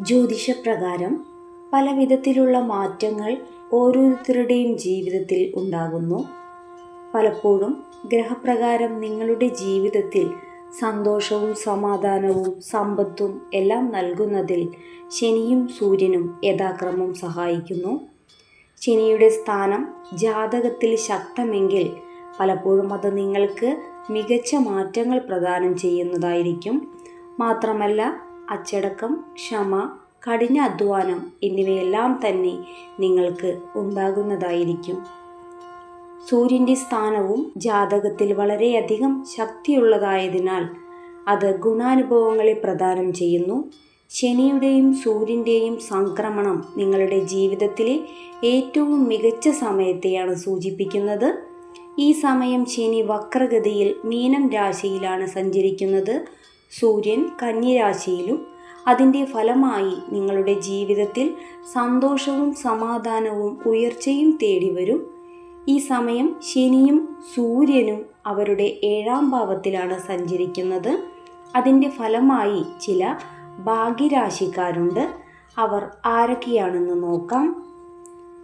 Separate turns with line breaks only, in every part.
ജ്യോതിഷപ്രകാരം പല വിധത്തിലുള്ള മാറ്റങ്ങൾ ഓരോരുത്തരുടെയും ജീവിതത്തിൽ ഉണ്ടാകുന്നു. പലപ്പോഴും ഗ്രഹപ്രകാരം നിങ്ങളുടെ ജീവിതത്തിൽ സന്തോഷവും സമാധാനവും സമ്പത്തും എല്ലാം നൽകുന്നതിൽ ശനിയും സൂര്യനും യഥാക്രമം സഹായിക്കുന്നു. ശനിയുടെ സ്ഥാനം ജാതകത്തിൽ ശക്തമെങ്കിൽ പലപ്പോഴും അത് നിങ്ങൾക്ക് മികച്ച മാറ്റങ്ങൾ പ്രദാനം ചെയ്യുന്നതായിരിക്കും. മാത്രമല്ല അച്ചടക്കം ക്ഷമ കഠിന അധ്വാനം എന്നിവയെല്ലാം തന്നെ നിങ്ങൾക്ക് ഉണ്ടാകുന്നതായിരിക്കും. സൂര്യന്റെ സ്ഥാനവും ജാതകത്തിൽ വളരെയധികം ശക്തിയുള്ളതായതിനാൽ അത് ഗുണാനുഭവങ്ങളെ പ്രദാനം ചെയ്യുന്നു. ശനിയുടെയും സൂര്യന്റെയും സംക്രമണം നിങ്ങളുടെ ജീവിതത്തിലെ ഏറ്റവും മികച്ച സമയത്തെയാണ് സൂചിപ്പിക്കുന്നത്. ഈ സമയം ശനി വക്രഗതിയിൽ മീനം രാശിയിലാണ് സഞ്ചരിക്കുന്നത്. സൂര്യൻ കന്യരാശിയിലും അതിന്റെ ഫലമായി നിങ്ങളുടെ ജീവിതത്തിൽ സന്തോഷവും സമാധാനവും ഉയർച്ചയും തേടി വരും. ഈ സമയം ശനിയും സൂര്യനും അവരുടെ ഏഴാം ഭാവത്തിലാണ് സഞ്ചരിക്കുന്നത്. അതിന്റെ ഫലമായി ചില ഭാഗ്യരാശിക്കാരുണ്ട്. അവർ ആരൊക്കെയാണെന്ന് നോക്കാം.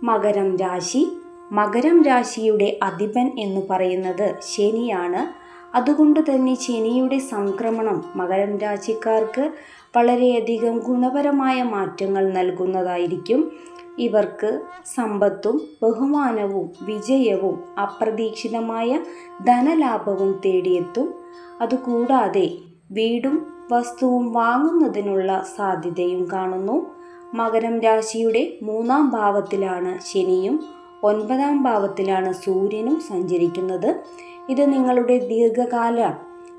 മകരം രാശി. മകരം രാശിയുടെ അധിപൻ എന്ന് പറയുന്നത് ശനിയാണ്. അതുകൊണ്ട് തന്നെ ശനിയുടെ സംക്രമണം മകരം രാശിക്കാർക്ക് വളരെയധികം ഗുണപരമായ മാറ്റങ്ങൾ നൽകുന്നതായിരിക്കും. ഇവർക്ക് സമ്പത്തും ബഹുമാനവും വിജയവും അപ്രതീക്ഷിതമായ ധനലാഭവും തേടിയെത്തും. അതുകൂടാതെ വീടും വസ്തുവും വാങ്ങുന്നതിനുള്ള സാധ്യതയും കാണുന്നു. മകരം രാശിയുടെ മൂന്നാം ഭാവത്തിലാണ് ശനിയും ഒൻപതാം ഭാവത്തിലാണ് സൂര്യനും സഞ്ചരിക്കുന്നത്. ഇത് നിങ്ങളുടെ ദീർഘകാല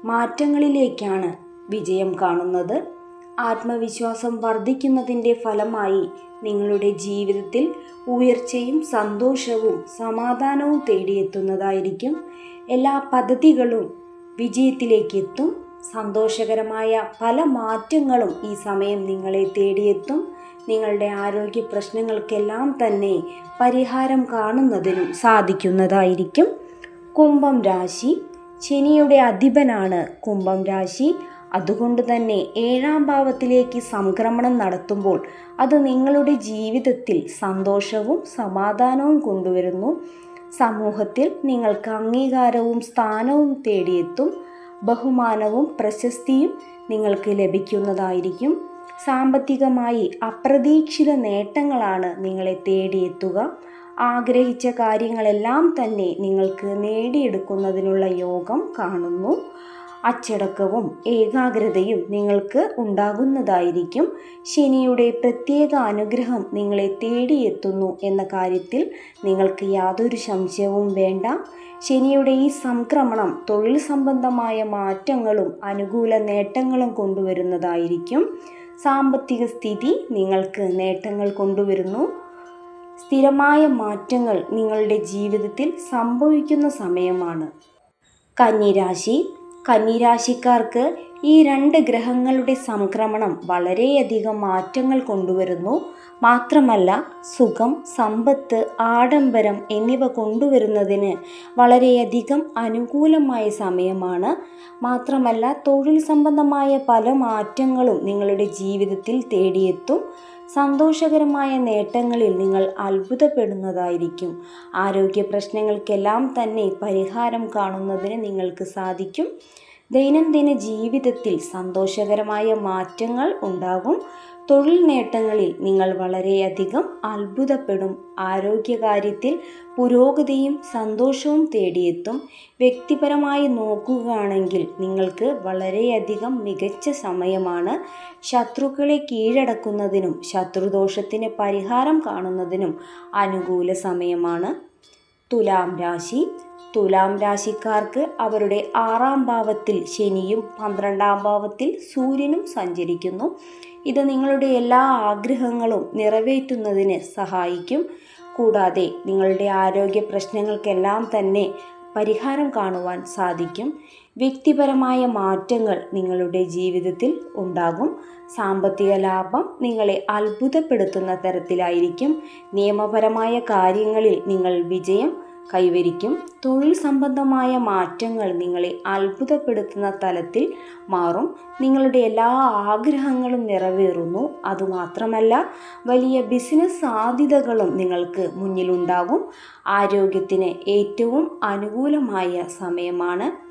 മാറ്റങ്ങളിലേക്കാണ് വിജയം കാണുന്നത്. ആത്മവിശ്വാസം വർദ്ധിക്കുന്നതിന്റെ ഫലമായി നിങ്ങളുടെ ജീവിതത്തിൽ ഉയർച്ചയും സന്തോഷവും സമാധാനവും തേടിയെത്തുന്നതായിരിക്കും. എല്ലാ പദ്ധതികളും വിജയത്തിലേക്ക് എത്തും സന്തോഷകരമായ പല മാറ്റങ്ങളും ഈ സമയം നിങ്ങളെ തേടിയെത്തും. നിങ്ങളുടെ ആരോഗ്യ പ്രശ്നങ്ങൾക്കെല്ലാം തന്നെ പരിഹാരം കാണുന്നതിനും സാധിക്കുന്നതായിരിക്കും. കുംഭം രാശി ശനിയുടെ അധിപനാണ് കുംഭം രാശി. അതുകൊണ്ട് തന്നെ ഏഴാം ഭാവത്തിലേക്ക് സംക്രമണം നടത്തുമ്പോൾ അത് നിങ്ങളുടെ ജീവിതത്തിൽ സന്തോഷവും സമാധാനവും കൊണ്ടുവരുന്നു. സമൂഹത്തിൽ നിങ്ങൾക്ക് അംഗീകാരവും സ്ഥാനവും തേടിയെത്തും. ബഹുമാനവും പ്രശസ്തിയും നിങ്ങൾക്ക് ലഭിക്കുന്നതായിരിക്കും. സാമ്പത്തികമായി അപ്രതീക്ഷിത നേട്ടങ്ങളാണ് നിങ്ങളെ തേടിയെത്തുക. ആഗ്രഹിച്ച കാര്യങ്ങളെല്ലാം തന്നെ നിങ്ങൾക്ക് നേടിയെടുക്കുന്നതിനുള്ള യോഗം കാണുന്നു. അച്ചടക്കവും ഏകാഗ്രതയും നിങ്ങൾക്ക് ഉണ്ടാകുന്നതായിരിക്കും. ശനിയുടെ പ്രത്യേക അനുഗ്രഹം നിങ്ങളെ തേടിയെത്തുന്നു എന്ന കാര്യത്തിൽ നിങ്ങൾക്ക് യാതൊരു സംശയവും വേണ്ട. ശനിയുടെ ഈ സംക്രമണം തൊഴിൽ സംബന്ധമായ മാറ്റങ്ങളും അനുകൂല നേട്ടങ്ങളും കൊണ്ടുവരുന്നതായിരിക്കും. സാമ്പത്തിക സ്ഥിതി നിങ്ങൾക്ക് നേട്ടങ്ങൾ കൊണ്ടുവരുന്നു. സ്ഥിരമായ മാറ്റങ്ങൾ നിങ്ങളുടെ ജീവിതത്തിൽ സംഭവിക്കുന്ന സമയമാണ്. കന്നിരാശി. കന്നിരാശിക്കാർക്ക് ഈ രണ്ട് ഗ്രഹങ്ങളുടെ സംക്രമണം വളരെയധികം മാറ്റങ്ങൾ കൊണ്ടുവരുന്നു. മാത്രമല്ല സുഖം സമ്പത്ത് ആഡംബരം എന്നിവ കൊണ്ടുവരുന്നതിന് വളരെയധികം അനുകൂലമായ സമയമാണ്. മാത്രമല്ല തൊഴിൽ സംബന്ധമായ പല മാറ്റങ്ങളും നിങ്ങളുടെ ജീവിതത്തിൽ തേടിയെത്തും. സന്തോഷകരമായ നേട്ടങ്ങളിൽ നിങ്ങൾ അത്ഭുതപ്പെടുന്നതായിരിക്കും. ആരോഗ്യ പ്രശ്നങ്ങൾക്കെല്ലാം തന്നെ പരിഹാരം കാണുന്നതിന് നിങ്ങൾക്ക് സാധിക്കും. ദൈനംദിന ജീവിതത്തിൽ സന്തോഷകരമായ മാറ്റങ്ങൾ ഉണ്ടാകും. തൊഴിൽ നേട്ടങ്ങളിൽ നിങ്ങൾ വളരെയധികം അത്ഭുതപ്പെടും. ആരോഗ്യകാര്യത്തിൽ പുരോഗതിയും സന്തോഷവും തേടിയെത്തും. വ്യക്തിപരമായി നോക്കുകയാണെങ്കിൽ നിങ്ങൾക്ക് വളരെയധികം മികച്ച സമയമാണ്. ശത്രുക്കളെ കീഴടക്കുന്നതിനും ശത്രുദോഷത്തിന് പരിഹാരം കാണുന്നതിനും അനുകൂല സമയമാണ്. തുലാം രാശി. തുലാം രാശിക്കാർക്ക് അവരുടെ ആറാം ഭാവത്തിൽ ശനിയും പന്ത്രണ്ടാം ഭാവത്തിൽ സൂര്യനും സഞ്ചരിക്കുന്നു. ഇത് നിങ്ങളുടെ എല്ലാ ആഗ്രഹങ്ങളും നിറവേറ്റുന്നതിന് സഹായിക്കും. കൂടാതെ നിങ്ങളുടെ ആരോഗ്യ പ്രശ്നങ്ങൾക്കെല്ലാം തന്നെ പരിഹാരം കാണുവാൻ സാധിക്കും. വ്യക്തിപരമായ മാറ്റങ്ങൾ നിങ്ങളുടെ ജീവിതത്തിൽ ഉണ്ടാകും. സാമ്പത്തിക ലാഭം നിങ്ങളെ അത്ഭുതപ്പെടുത്തുന്ന തരത്തിലായിരിക്കും. നിയമപരമായ കാര്യങ്ങളിൽ നിങ്ങൾ വിജയം കൈവരിക്കും. തൊഴിൽ സംബന്ധമായ മാറ്റങ്ങൾ നിങ്ങളെ അത്ഭുതപ്പെടുത്തുന്ന തലത്തിൽ മാറും. നിങ്ങളുടെ എല്ലാ ആഗ്രഹങ്ങളും നിറവേറുന്നു. അതുമാത്രമല്ല വലിയ ബിസിനസ് സാധ്യതകളും നിങ്ങൾക്ക് മുന്നിലുണ്ടാകും. ആരോഗ്യത്തിന് ഏറ്റവും അനുകൂലമായ സമയമാണ്.